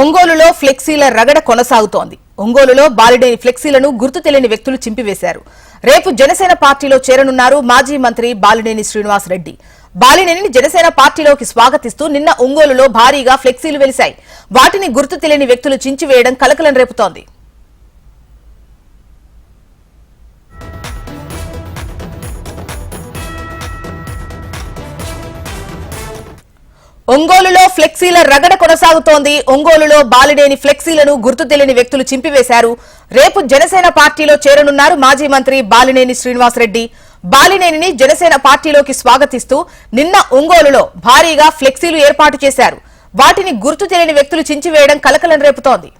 ఒంగోలులో ఫ్లెక్సీల రగడ కొనసాగుతోంది. ఒంగోలులో బాలిడేని ఫ్లెక్సీలను గుర్తు తెలియని వ్యక్తులు చింపివేశారు. రేపు జనసేన పార్టీలో చేరనున్నారు మాజీ మంత్రి బాలినేని శ్రీనివాసరెడ్డి బాలినేని జనసేన పార్టీలోకి స్వాగతిస్తూ నిన్న ఒంగోలులో భారీగా ఫ్లెక్సీలు వెలిశాయి. వాటిని గుర్తు తెలియని వ్యక్తులు చించివేయడం కలకలం రేపుతోంది. ఒంగోలులో ఫ్లెక్సీల రగడ కొనసాగుతోంది. ఒంగోలులో బాలినేని ఫ్లెక్సీలను గుర్తు తెలియని వ్యక్తులు చింపివేశారు. రేపు జనసేన పార్టీలో చేరనున్నారు మాజీ మంత్రి బాలినేని శ్రీనివాసరెడ్డి బాలినేనిని జనసేన పార్టీలోకి స్వాగతిస్తూ నిన్న ఒంగోలులో భారీగా ఫ్లెక్సీలు ఏర్పాటు చేశారు. వాటిని గుర్తు తెలియని వ్యక్తులు చించివేయడం కలకలం రేపుతోంది.